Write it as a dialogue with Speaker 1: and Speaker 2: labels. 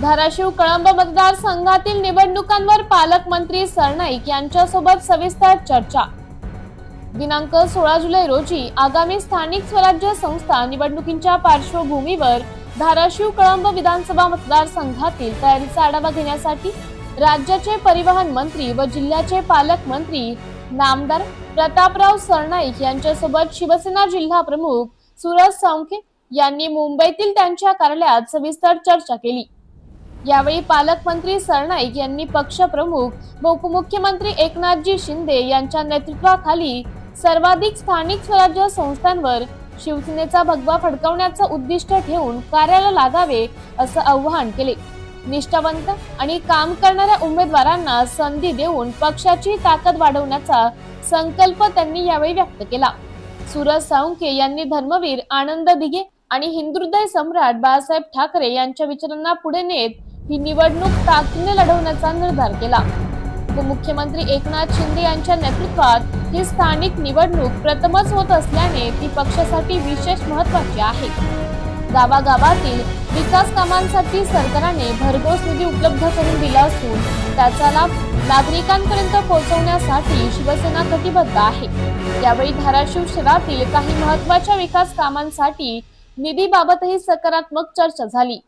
Speaker 1: धाराशिव कळंब मतदारसंघातील निवडणुकांवर पालकमंत्री सरनाईक यांच्यासोबत सविस्तर चर्चा. दिनांक सोळा जुलै रोजी आगामी स्थानिक स्वराज्य संस्था निवडणुकींच्या पार्श्वभूमीवर धाराशिव कळंब विधानसभा मतदारसंघातील तयारीचा आढावा घेण्यासाठी राज्याचे परिवहन मंत्री व जिल्ह्याचे पालकमंत्री नामदार प्रतापराव सरनाईक यांच्यासोबत शिवसेना जिल्हा प्रमुख सुरज सौंखे यांनी मुंबईतील त्यांच्या कार्यालयात सविस्तर चर्चा केली. यावेळी पालकमंत्री सरनाईक यांनी पक्षप्रमुख व उपमुख्यमंत्री एकनाथजी शिंदे यांच्या नेतृत्वाखाली सर्वाधिक स्थानिक स्वराज्य संस्थांवर शिवसेनेचा भगवा फडकवण्याचं उद्दिष्ट ठेवून कार्याला लागावे असं आवाहन केले. निष्ठावंत आणि काम करणाऱ्या उमेदवारांना संधी देऊन पक्षाची ताकद वाढवण्याचा संकल्प त्यांनी यावेळी व्यक्त केला. सुरज साळुंके यांनी धर्मवीर आनंद दिघे आणि हिंदुहृदय सम्राट बाळासाहेब ठाकरे यांच्या विचारांना पुढे नेत ही निवडणूक ताकदीने लढवण्याचा निर्धार केला. उपमुख्यमंत्री एकनाथ शिंदे यांच्या नेतृत्वात ही स्थानिक निवडणूक प्रथमच होत असल्याने ती पक्षासाठी विशेष महत्वाची आहे. गावागावातील विकास कामांसाठी सरकारने भरघोस निधी उपलब्ध करून दिला असून त्याचा लाभ नागरिकांपर्यंत पोहोचवण्यासाठी शिवसेना कटिबद्ध आहे. यावेळी धाराशिव शहरातील काही महत्त्वाच्या विकास कामांसाठी निधीबाबतही सकारात्मक चर्चा झाली.